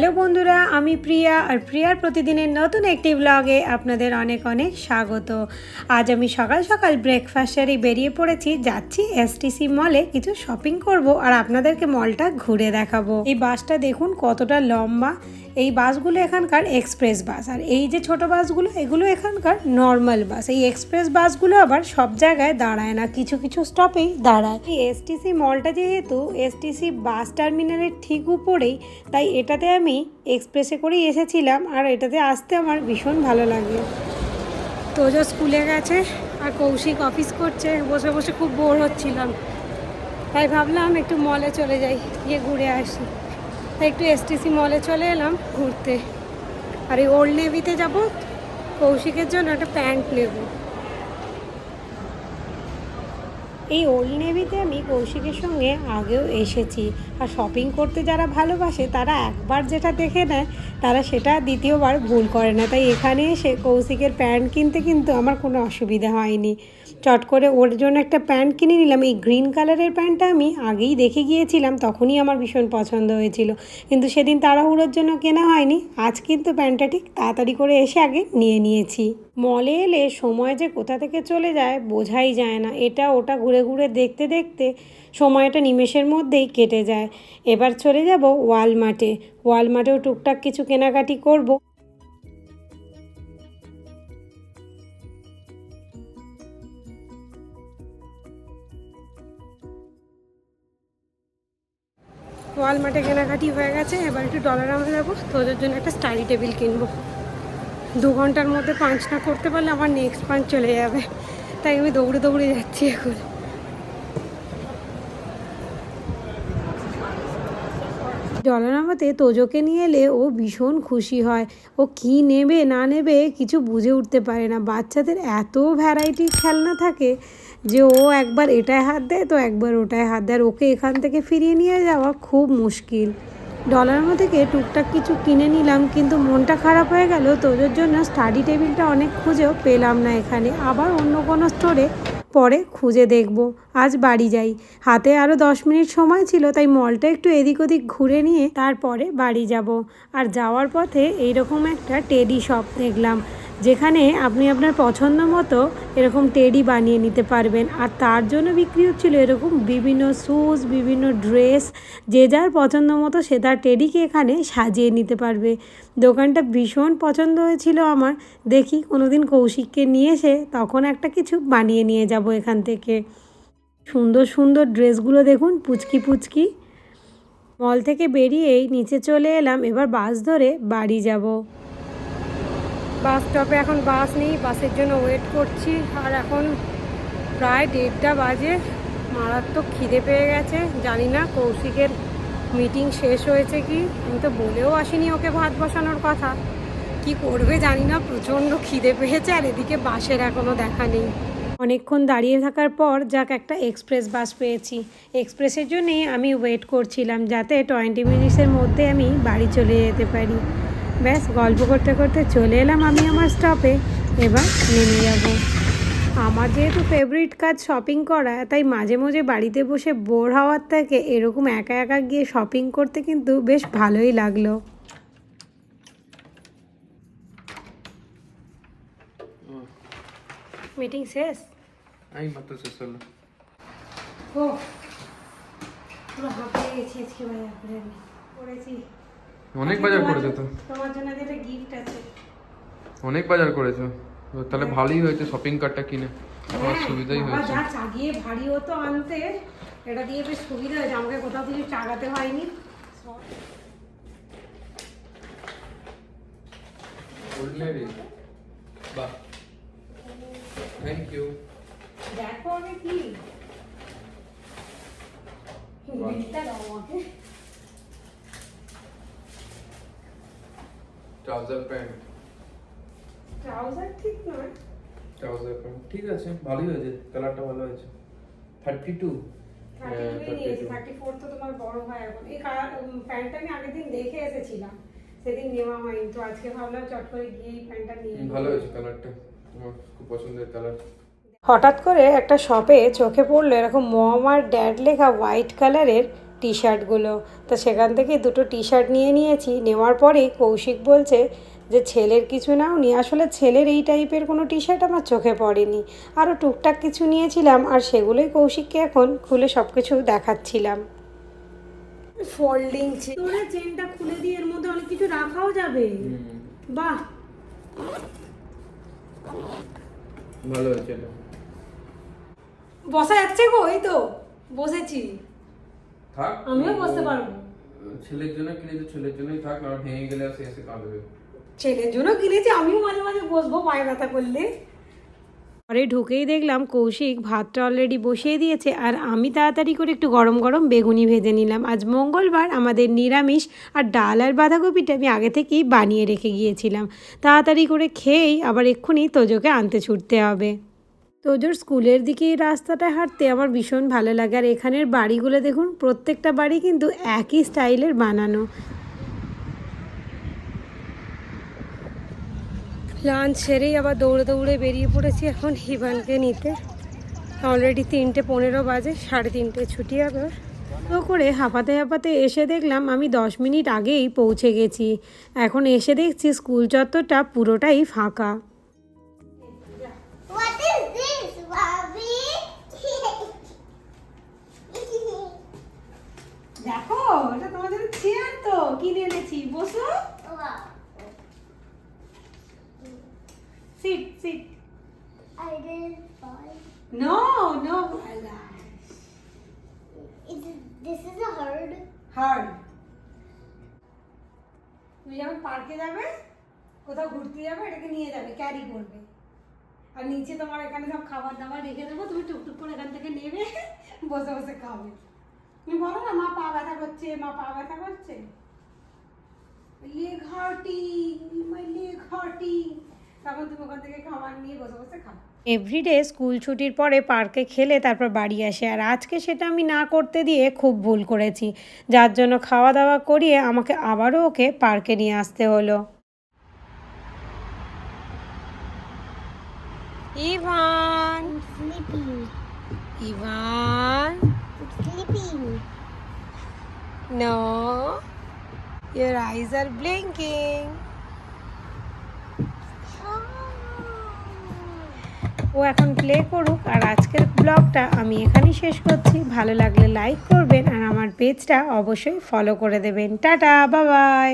Hello বন্ধুরা, আমি প্রিয়া আর প্রিয়ার প্রতিদিনের নতুন একটি ব্লগে আপনাদের অনেক অনেক স্বাগত। আজ আমি সকাল সকাল ব্রেকফাস্ট সারি বেরিয়ে পড়েছি, যাচ্ছি এসটিসি মলে কিছু শপিং করব আর আপনাদেরকে মলটা ঘুরে দেখাবো। এই বাসটা দেখুন কতটা লম্বা এই বাসগুলো এখানকার এক্সপ্রেস বাস। আর এই যে ছোট বাসগুলো, এগুলো এখানকার নর্মাল বাস। এই এক্সপ্রেস বাসগুলো আবার সব জায়গায় দাঁড়ায় না, কিছু কিছু স্টপেই দাঁড়ায়। এই এসটিসি মলটা যেহেতু এসটিসি বাস টার্মিনালের ঠিক উপরেই, তাই এটাতে আমি এক্সপ্রেসে করেই এসেছিলাম, আর এটাতে আসতে আমার ভীষণ ভালো লাগে। তোজো স্কুলে গেছে, আর কৌশিক অফিস করছে, বসে বসে খুব বোর হচ্ছিলাম। তাই ভাবলাম একটু মলে চলে যাই, গিয়ে ঘুরে আসি। একটু এসটিসি মলে চলে এলাম ঘুরতে। আর এই ওল্ড নেভিতে যাব, কৌশিকের জন্য একটা প্যান্ট নেব। এই ওল্ড নেভিতে আমি কৌশিকের সঙ্গে আগেও এসেছি। আর শপিং করতে যারা ভালোবাসে, তারা একবার যেটা দেখে নেয়, তারা সেটা দ্বিতীয়বার ভুল করে না। তাই এখানে এসে কৌশিকের প্যান্ট কিনতে কিন্তু আমার কোনো অসুবিধা হয়নি। চট করে ওর জন্য একটা প্যান্ট কিনে নিলাম। এই গ্রিন কালারের প্যান্টটা আমি আগেই দেখে গিয়েছিলাম, তখনই আমার ভীষণ পছন্দ হয়েছিল। কিন্তু সেদিন তাড়াহুড়োর জন্য কেনা হয়নি। আজ কিন্তু প্যান্টটা ঠিক তাড়াতাড়ি করে এসে আগে নিয়ে নিয়েছি। মলে এলে সময় যে কোথা থেকে চলে যায় বোঝাই যায় না। এটা ওটা ঘুরে ঘুরে দেখতে দেখতে সময়টা নিমেষের মধ্যেই কেটে যায়। এবার চলে যাব ওয়ালমার্টে। ওয়ালমার্টেও টুকটাক কিছু কেনাকাটি করব। ওয়ালমার্টে কেনাকাটি হয়ে গেছে, এবার একটু ডলার আমরা যাব। তোদের জন্য একটা স্টাডি টেবিল কিনবো। দু ঘণ্টার মধ্যে পাঞ্চ না করতে পারলে আমার নেক্সট পাঞ্চ চলে যাবে। তাই আমি দৌড়ে দৌড়ে যাচ্ছি এখন। জলানামাতে তোজোকে নিয়ে এলে ও ভীষণ খুশি হয়। ও কি নেবে, না নেবে কিছু বুঝে উঠতে পারে না। বাচ্চাদের এত ভ্যারাইটির খেলনা থাকে যে ও একবার এটায় হাত দেয় তো একবার ওটায় হাত দেয়। আর ওকে এখান থেকে ফিরিয়ে নিয়ে যাওয়া খুব মুশকিল। ডলারমো থেকে টুকটাক কিছু কিনে নিলাম কিন্তু মনটা খারাপ হয়ে গেল। তোদের জন্য স্টাডি টেবিলটা অনেক খুঁজেও পেলাম না এখানে। আবার অন্য কোনো স্টোরে পরে খুঁজে দেখব, আজ বাড়ি যাই। হাতে আরও দশ মিনিট সময় ছিল, তাই মলটা একটু এদিক ওদিক ঘুরে নিয়ে তারপরে বাড়ি যাব। আর যাওয়ার পথে এইরকম একটা টেডি শপ দেখলাম। যেখানে আপনি আপনার পছন্দ মতো এরকম টেডি বানিয়ে নিতে পারবেন। আর তার জন্য বিক্রি হচ্ছিল এরকম বিভিন্ন শ্যুজ বিভিন্ন ড্রেস যে যার পছন্দ মতো সে তার টেডিকে এখানে সাজিয়ে নিতে পারবে। দোকানটা ভীষণ পছন্দ হয়েছিল আমার। দেখি কোনো দিন কৌশিককে নিয়ে এসে তখন একটা কিছু বানিয়ে নিয়ে যাব এখান থেকে। সুন্দর সুন্দর ড্রেসগুলো দেখুন, পুচকি পুচকি। মল থেকে বেরিয়েই নিচে চলে এলাম, এবার বাস ধরে বাড়ি যাব। বাস স্টপে এখন বাস নেই, বাসের জন্য ওয়েট করছি। আর এখন প্রায় দেড়টা বাজে। মারাত্মক খিদে পেয়ে গেছে। জানি না কৌশিকের মিটিং শেষ হয়েছে কি। আমি তো বলেও আসিনি ওকে ভাত বসানোর কথা। কি করবে জানি না, প্রচণ্ড খিদে পেয়েছে আর এদিকে বাসের এখনও দেখা নেই। অনেকক্ষণ দাঁড়িয়ে থাকার পর যাক একটা এক্সপ্রেস বাস পেয়েছি। এক্সপ্রেসের জন্যেই আমি ওয়েট করছিলাম যাতে টোয়েন্টি মিনিটসের মধ্যে আমি বাড়ি চলে যেতে পারি। ব্যাস গল্প করতে করতে চলে এলাম আমি আমার স্টপে এবার নেমে যাব। আমার যেহেতু ফেভারিট কাজ শপিং করা তাই মাঝে মাঝে বাড়িতে বসে বোর হওয়ার থেকে এরকম একা একা গিয়ে শপিং করতে কিন্তু বেশ ভালোই লাগল। মিটিং শেষ? এই মাত্র শেষ হলো। ও পুরো হাঁপিয়ে গেছি আজকে করে আমি করেছি। অনেক বাজার করেছ তো। তোমার জন্য যেটা গিফট আছে। অনেক বাজার করেছ। তাহলে ভালোই হয়েছে শপিং কার্টটা কিনে। আমার হ্যাঁ, সুবিধাই হয়েছে। যা চাগিয়ে ভারী হতো আনতে। এটা দিয়ে বেশ সুবিধা হয়েছে। আমাকে কোথাও কিছু চাগাতে হয়নি। বাহ। থ্যাংক ইউ দেখো আগে কি। বিলটা দাও আমাকে। ট্রাউজার প্যান্ট ট্রাউজার ঠিক নয়। ট্রাউজার প্যান্ট ঠিক আছে ভালোই হয়েছে কালারটা ভালো হয়েছে। থার্টি টু হ্যাঁ, থার্টি টু নিয়েছি থার্টি ফোর তো তোমার বড় হয় এখন। এই কালার প্যান্টটা আমি আগের দিন দেখে এসেছিলাম। সেদিন নেওয়া হয়নি তো আজকে ভাবলাম চট করে গিয়ে এই প্যান্টটা নিয়ে। ভালো হয়েছে কালারটা আমার খুব পছন্দের কালার হঠাৎ করে একটা শপে চোখে পড়ল এরকম মম আর ড্যাড লেখা হোয়াইট কালারের টি শার্টগুলো তো সেখান থেকে দুটো টি শার্ট নিয়ে নিয়েছি। নেওয়ার পরেই কৌশিক বলছে যে ছেলের কিছু নাও নি আসলে ছেলের এই টাইপের কোনো টি শার্ট আমার চোখে পড়েনি। আরও টুকটাক কিছু নিয়েছিলাম আর সেগুলোই কৌশিককে এখন খুলে সব কিছু দেখাচ্ছিলাম ফোল্ডিং তোরা চেনটা খুলে দিয়ে এর মধ্যে অনেক কিছু রাখাও যাবে। বাহ। ভালো হয়েছে বসা যাচ্ছে গো এই তো? বসেছি। থাক। আমিও বসতে পারব। ছেলের জন্য কিনেছে ছেলের জন্যই থাক না ভেঙে গেলে আর এসে কাঁদবে। ছেলের জন্য কিনেছি আমিও মাঝে মাঝে বসবো পায়ে ব্যথা করলে। ঘরে ঢুকেই দেখলাম কৌশিক ভাতটা অলরেডি বসিয়ে দিয়েছে আর আমি তাড়াতাড়ি করে একটু গরম গরম বেগুনি ভেজে নিলাম। আজ মঙ্গলবার আমাদের নিরামিষ আর ডাল আর বাঁধাকপিটা আমি আগে থেকেই বানিয়ে রেখে গিয়েছিলাম। তাড়াতাড়ি করে খেয়েই আবার এক্ষুনি তোজোকে আনতে ছুটতে হবে। তোজোর স্কুলের দিকে এই রাস্তাটা হাঁটতে আমার ভীষণ ভালো লাগে। আর এখানের বাড়িগুলো দেখুন প্রত্যেকটা বাড়ি কিন্তু একই স্টাইলের বানানো। লাঞ্চ সেরেই আবার দৌড়ে দৌড়ে বেরিয়ে পড়েছি এখন হিবানকে নিতে। অলরেডি তিনটে পনেরো বাজে সাড়ে তিনটে ছুটি হবে ওর। তো করে হাঁপাতে হাঁপাতে এসে দেখলাম আমি দশ মিনিট আগেই পৌঁছে গেছি। এখন এসে দেখছি স্কুল চত্বরটা পুরোটাই ফাঁকা। এটা তোমাদের চেয়ার তো এনেছি। বসো। সিট সিট তুমি যখন পার্কে যাবে, কোথাও ঘুরতে যাবে, এটাকে নিয়ে যাবে ক্যারি করবে। আর নিচে তোমার এখানে সব খাবার দাবার রেখে দেবো, তুমি টুকটুক করে এখান থেকে নেবে, বসে বসে খাবে। তুমি বলো না মা পা ব্যথা করছে মা পা ব্যথা করছে? লেগ লেগ হার্টি তখন তুমি ওখান থেকে খাবার নিয়ে বসে বসে খাবে এভরিডে স্কুল ছুটির পরে পার্কে খেলে তারপর বাড়ি আসে। আর আজকে সেটা আমি না করতে দিয়ে খুব ভুল করেছি। যার জন্য খাওয়া দাওয়া করিয়ে আমাকে আবারও ওকে পার্কে নিয়ে আসতে হলো। Ivan. Ivan. Sleeping. No, your eyes are blinking. ও এখন প্লে করুক আর আজকের ব্লগটা আমি এখানেই শেষ করছি। ভালো লাগলে লাইক করবেন আর আমার পেজটা অবশ্যই ফলো করে দেবেন। টাটা বাবাই